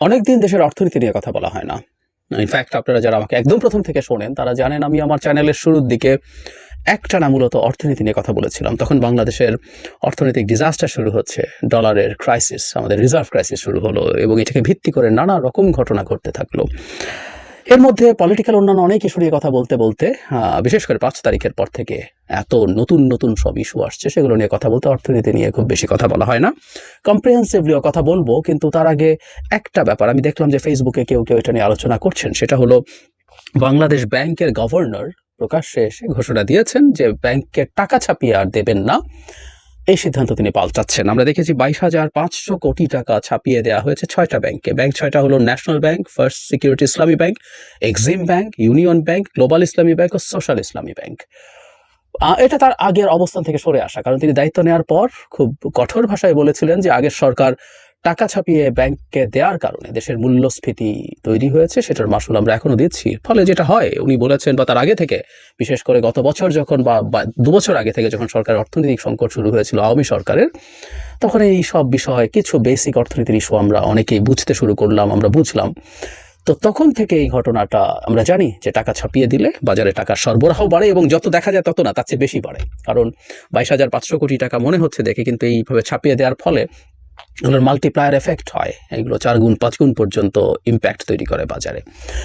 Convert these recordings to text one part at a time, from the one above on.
অনেকদিন দেশের অর্থনীতি নিয়ে কথা বলা হয় না। ইনফ্যাক্ট আপনারা যারা আমাকে একদম প্রথম থেকে শোনেন তারা জানেন আমি আমার চ্যানেলের শুরুর দিকে একটানা মূলত অর্থনীতি নিয়ে কথা বলেছিলাম। তখন বাংলাদেশের অর্থনৈতিক ডিজাস্টার শুরু হচ্ছে ডলারের ক্রাইসিস আমাদের রিজার্ভ ক্রাইসিস শুরু হলো এবং এটাকে ভিত্তি করে নানা রকম ঘটনা ঘটতে থাকল। এর মধ্যে পলিটিক্যাল অন্যান্য অনেক ইস্যু নিয়ে কথা বলতে বলতে বিশেষ করে পাঁচ তারিখের পর থেকে এত নতুন নতুন সব ইস্যু আসছে, সেগুলো নিয়ে কথা বলতে অর্থনীতি নিয়ে খুব বেশি কথা বলা হয় না। কম্প্রিহেন্সিভলিও কথা বলব, কিন্তু তার আগে একটা ব্যাপার, আমি দেখলাম যে ফেসবুকে কেউ কেউ এটা নিয়ে আলোচনা করছেন, সেটা হলো বাংলাদেশ ব্যাংকের গভর্নর প্রকাশ্যে এসে ঘোষণা দিয়েছেন যে ব্যাংকের টাকা ছাপিয়ে আর দেবেন না। এই সিদ্ধান্ত তিনি পাল্টাচ্ছেন। আমরা দেখেছি বাইশ হাজার পাঁচশো কোটি টাকা ছাপিয়ে দেওয়া হয়েছে ছয়টা ব্যাংকে। ব্যাংক ছয়টা হলো national bank, first security Islami bank, Exim bank, union bank, global Islami bank ও সোশ্যাল ইসলামী ব্যাংক। এটা তার আগের অবস্থান থেকে সরে আসা, কারণ তিনি দায়িত্ব নেওয়ার পর খুব কঠোর ভাষায় বলেছিলেন যে আগের সরকার টাকা ছাপিয়ে ব্যাংককে দেওয়ার কারণে দেশের মূল্যস্ফীতি তৈরি হয়েছে, সেটার মাসুল আমরা এখনও দিচ্ছি। ফলে যেটা হয়, উনি বলেছেন বা তার আগে থেকে, বিশেষ করে গত বছর যখন বা বা দু বছর আগে থেকে যখন সরকার অর্থনৈতিক সংকট শুরু হয়েছিল আওয়ামী সরকারের, তখন এই সব বিষয়ে, কিছু বেসিক অর্থনীতির ইস্যু আমরা অনেকেই বুঝতে শুরু করলাম, আমরা বুঝলাম। তো তখন থেকে এই ঘটনাটা আমরা জানি যে টাকা ছাপিয়ে দিলে বাজারে টাকার সরবরাহ বাড়ে এবং যত দেখা যায় তত না, তার চেয়ে বেশি বাড়ে। কারণ বাইশ হাজার পাঁচশো কোটি টাকা মনে হচ্ছে দেখে, কিন্তু এইভাবে ছাপিয়ে দেওয়ার ফলে এগুলোর মাল্টিপ্লায়ার এফেক্ট হয়। এগুলো চার গুণ, পাঁচ গুণ পর্যন্ত ইম্প্যাক্ট তৈরি করে বাজারে।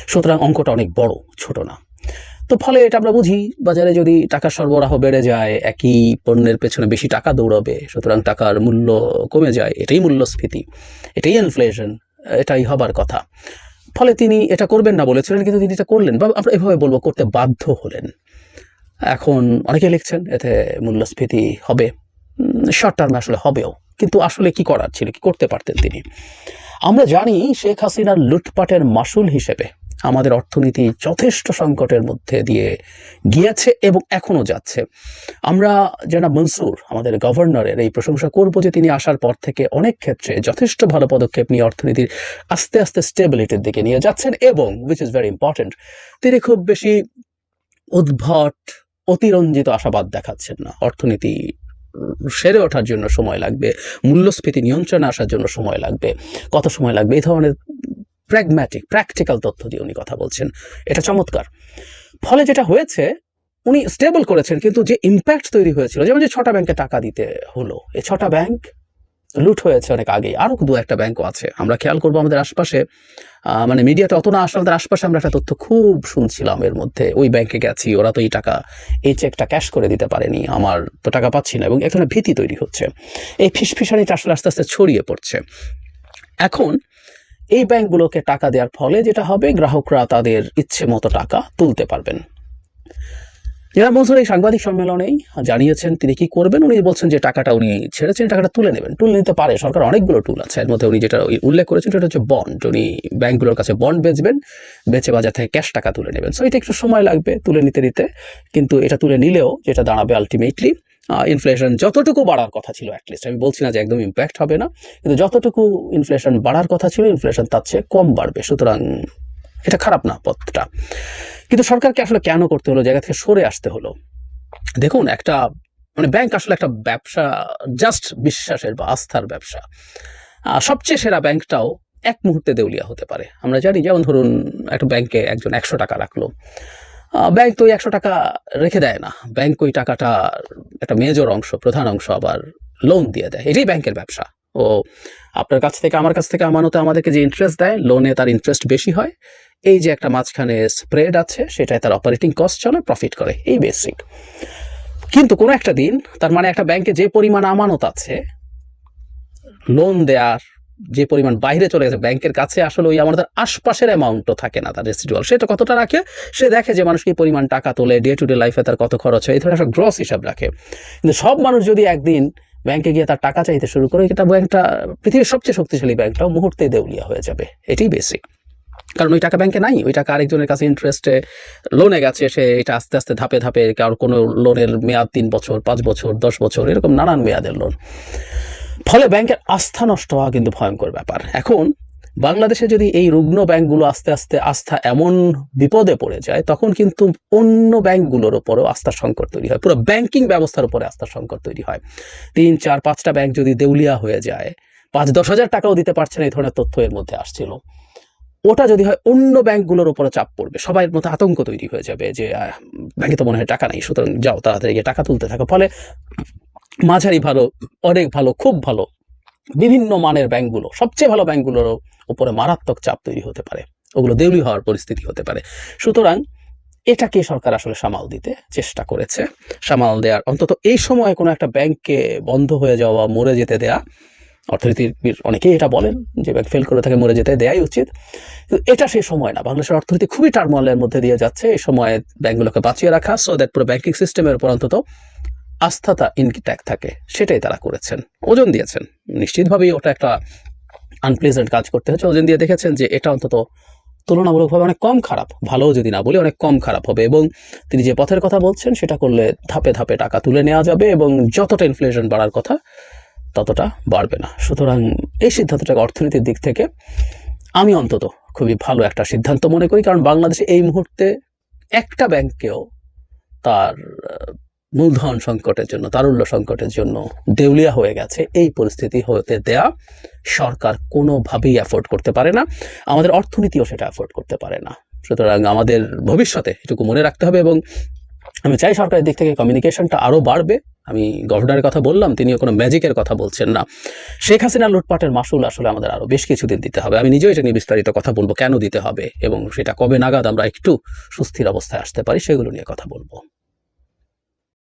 সুতরাং অঙ্কটা অনেক বড়, ছোট না। তো ফলে এটা আমরা বুঝি, বাজারে যদি টাকার সরবরাহ বেড়ে যায়, একই পণ্যের পেছনে বেশি টাকা দৌড়াবে, সুতরাং টাকার মূল্য কমে যায়, এটাই মূল্যস্ফীতি, এটাই ইনফ্লেশন এটাই হবার কথা। ফলে তিনি এটা করবেন না বলেছিলেন, কিন্তু তিনি এটা করলেন, বা আমরা এভাবে বলব, করতে বাধ্য হলেন। এখন অনেকে লিখছেন, এতে মূল্যস্ফীতি হবে। শর্ট টার্মে আসলে হবেও। কিন্তু আসলে কি করার ছিল, কি করতে পারতেন তিনি? আমরা জানি শেখ হাসিনার লুটপাটের মাসুল হিসেবে আমাদের অর্থনীতি যথেষ্ট সংকটের মধ্যে দিয়ে গিয়েছে এবং এখনও যাচ্ছে। আমরা যারা মনসুর, আমাদের গভর্নরের এই প্রশংসা করব যে তিনি আসার পর থেকে অনেক ক্ষেত্রে যথেষ্ট ভালো পদক্ষেপ নিয়ে অর্থনীতির আস্তে আস্তে স্টেবিলিটির দিকে নিয়ে যাচ্ছেন এবং উইচ ইজ ভেরি ইম্পর্টেন্ট তিনি খুব বেশি উদ্ভট, অতিরঞ্জিত আশাবাদ দেখাচ্ছেন না। অর্থনীতি সেরে ওঠার জন্য সময় লাগবে, মূল্যস্ফীতি নিয়ন্ত্রণে আসার জন্য সময় লাগবে, কত সময় লাগবে? এই ধরনের প্র্যাগম্যাটিক প্র্যাকটিক্যাল তথ্য দিয়ে উনি কথা বলছেন। এটা চমৎকার। ফলে যেটা হয়েছে, উনি স্টেবল করেছেন, কিন্তু যে ইম্প্যাক্ট তৈরি হয়েছিল, যেমন যে ছটা ব্যাংকে টাকা দিতে হলো, এই ছটা ব্যাংক লুট হয়েছে অনেক আগেই। আরও দু একটা ব্যাংকও আছে। আমরা খেয়াল করব আমাদের আশপাশে মানে মিডিয়াতে অত না আসলে আমাদের আশপাশে আমরা একটা তথ্য খুব শুনছিলাম এর মধ্যে। ওই ব্যাংকে গেছি, ওরা তো এই টাকা, এই চেকটা ক্যাশ করে দিতে পারেনি। আমার তো টাকা পাচ্ছি না এবং এক ধরনের ভীতি তৈরি হচ্ছে। এই ফিসফিসানিটা আসলে আস্তে আস্তে ছড়িয়ে পড়ছে। এখন এই ব্যাংকগুলোকে টাকা দেওয়ার ফলে যেটা হবে, গ্রাহকরা তাদের ইচ্ছে মতো টাকা তুলতে পারবেন। যারা মনসুর এই সাংবাদিক সম্মেলনেই জানিয়েছেন তিনি কি করবেন। উনি বলছেন যে টাকাটা উনি ছেড়েছেন, টাকাটা তুলে নেবেন। তুলে নিতে পারে, সরকার অনেকগুলো টুল আছে। এর মধ্যে উনি যেটা উল্লেখ করেছেন সেটা হচ্ছে বন্ড উনি ব্যাংকগুলোর কাছে বন্ড বেচবেন, বেচে বাজার থেকে ক্যাশ টাকা তুলে নেবেন। সো এটা একটু সময় লাগবে তুলে নিতে নিতে। কিন্তু এটা তুলে নিলেও যেটা দাঁড়াবে আলটিমেটলি ইনফ্লেশন যতটুকু বাড়ার কথা ছিল অ্যাটলিস্ট আমি বলছি না যে একদম ইম্প্যাক্ট হবে না, কিন্তু যতটুকু ইনফ্লেশন বাড়ার কথা ছিল ইনফ্লেশন তার চেয়ে কম বাড়বে। সুতরাং এটা খারাপ না পথটা। কিন্তু সরকারকে আসলে কেন করতে হলো? জায়গা থেকে সরে আসতে হলো। দেখুন, একটা মানে ব্যাংক আসলে একটা ব্যবসা জাস্ট বিশ্বাসের বা আস্থার ব্যবসা। সবচেয়ে সেরা ব্যাংকটাও এক মুহূর্তে দেউলিয়া হতে পারে। আমরা জানি, যেমন ধরুন, একটা ব্যাংকে একজন একশো টাকা রাখল। ব্যাংক তো ওই একশো টাকা রেখে দেয় না। ব্যাংক ওই টাকাটা একটা মেজর অংশ, প্রধান অংশ আবার লোন দিয়ে দেয়। এটাই ব্যাংকের ব্যবসা। ও, আপনার কাছ থেকে, আমার কাছ থেকে আমানতে আমাদেরকে যে ইন্টারেস্ট দেয় লোনে তার ইন্টারেস্ট বেশি হয়। এই যে একটা মাঝখানে স্প্রেড আছে, সেটাই তার অপারেটিং কস্ট চলে প্রফিট করে। এই বেসিক কিন্তু কোনো একটা দিন, তার মানে একটা ব্যাংকে যে পরিমাণ আমানত আছে লোন দেওয়ার যে পরিমাণ বাইরে চলে গেছে ব্যাংকের কাছে আসলে ওই আমাদের আশপাশের অ্যামাউন্টও থাকে না তার রেসিডুয়াল সেটা কতটা রাখে? সে দেখে যে মানুষ কি পরিমাণ টাকা তোলে ডে টু ডে লাইফে তার কত খরচ হয়, এই ধরনের একটা গ্রস হিসাব রাখে। কিন্তু সব মানুষ যদি একদিন ব্যাংকে গিয়ে তার টাকা চাইতে শুরু করে, এটা ব্যাংকটা পৃথিবীর সবচেয়ে শক্তিশালী ব্যাংকটাও মুহূর্তে দেউলিয়া হয়ে যাবে। এটাই বেসিক কারণ ওই টাকা ব্যাংকে নাই, ওই টাকা আরেকজনের কাছে ইন্টারেস্টে লোনে গেছে, সে এটা আস্তে আস্তে ধাপে ধাপে কারোর কোনো লোনের মেয়াদ তিন বছর, পাঁচ বছর, দশ বছর, এরকম নানান মেয়াদের লোন ফলে ব্যাংকের আস্থা নষ্ট হওয়া কিন্তু ভয়ঙ্কর ব্যাপার। এখন বাংলাদেশে যদি এই রুগ্ন ব্যাংকগুলো আস্তে আস্তে আস্থা এমন বিপদে পড়ে যায়, তখন কিন্তু অন্য ব্যাংকগুলোর ওপরেও আস্থার সংকট তৈরি হয়। পুরো ব্যাংকিং ব্যবস্থার উপরে আস্থার সংকট তৈরি হয়। তিন, চার, পাঁচটা ব্যাংক যদি দেউলিয়া হয়ে যায়, পাঁচ, দশ হাজার টাকাও দিতে পারছে না, এই ধরনের তথ্য এর মধ্যে আসছিল। ওটা যদি হয় অন্য ব্যাংকগুলোর উপরে চাপ পড়বে। সবাই মতো আতঙ্ক তৈরি হয়ে যাবে যে ব্যাংকে তো মনে হয় টাকা নেই, সুতরাং যাও তাড়াতাড়ি গিয়ে টাকা তুলতে থাকো। ফলে মাঝারি ভালো, অনেক ভালো, খুব ভালো, বিভিন্ন মানের ব্যাংকগুলো, সবচেয়ে ভালো ব্যাংকগুলোর উপরে মারাত্মক চাপ তৈরি হতে পারে। ওগুলো দেউলি হওয়ার পরিস্থিতি হতে পারে। সুতরাং এটাকে সরকার আসলে সামাল দিতে চেষ্টা করেছে। সামাল দেওয়ার অন্তত এই সময়ে কোনো একটা ব্যাংককে বন্ধ হয়ে যাওয়া মরে যেতে দেয়া অর্থনীতিবিদ অনেকেই এটা বলেন যে ব্যাংক ফেল করে থাকে মরে যেতে দেয়াই উচিত। কিন্তু এটা সেই সময় না, বাংলাদেশের অর্থনীতি খুবই টার্মোয়ালের মধ্যে দিয়ে যাচ্ছে। এই সময়ে ব্যাংকগুলোকে বাঁচিয়ে রাখা সো দ্যাট পুরো ব্যাংকিং সিস্টেমের উপর অন্তত আস্থাটা ইনট্যাক্ট থাকে। সেটাই তারা করেছেন। ওজন দিয়েছেন। নিশ্চিতভাবেই ওটা একটা আনপ্লেজেন্ট কাজ করতে হচ্ছে ওজন দিয়ে দেখেছেন যে এটা অন্তত তুলনামূলকভাবে অনেক কম খারাপ। ভালোও যদি না বলি, অনেক কম খারাপ হবে। এবং তিনি যে পথের কথা বলছেন, সেটা করলে ধাপে ধাপে টাকা তুলে নেওয়া যাবে এবং যতটা ইনফ্লেশন বাড়ার কথা ততটা বাড়বে না। সুতরাং এই সিদ্ধান্তটাকে অর্থনীতির দিক থেকে আমি অন্তত খুবই ভালো একটা সিদ্ধান্ত মনে করি, কারণ বাংলাদেশে এই মুহূর্তে একটা ব্যাংকেও তার মূলধন সংকটের জন্য তারুল্য সংকটের জন্য দেউলিয়া হয়ে গেছে। এই পরিস্থিতি হতে দেয়া সরকার কোনোভাবেই অ্যাফোর্ড করতে পারে না। আমাদের অর্থনীতিও সেটা অ্যাফোর্ড করতে পারে না। সুতরাং আমাদের ভবিষ্যতে এটুকু মনে রাখতে হবে এবং আমি চাই সরকারের দিক থেকে কমিউনিকেশনটা আরও বাড়বে। আমি গভর্নরের কথা বললাম, তিনিও কোনো ম্যাজিকের কথা বলছেন না। শেখ হাসিনা লুটপাটের মাসুল আসলে আমাদের আরও বেশ কিছুদিন দিতে হবে। আমি নিজেও এটা নিয়ে বিস্তারিত কথা বলব, কেন দিতে হবে এবং সেটা কবে নাগাদ আমরা একটু সুস্থির অবস্থায় আসতে পারি, সেগুলো নিয়ে কথা বলব।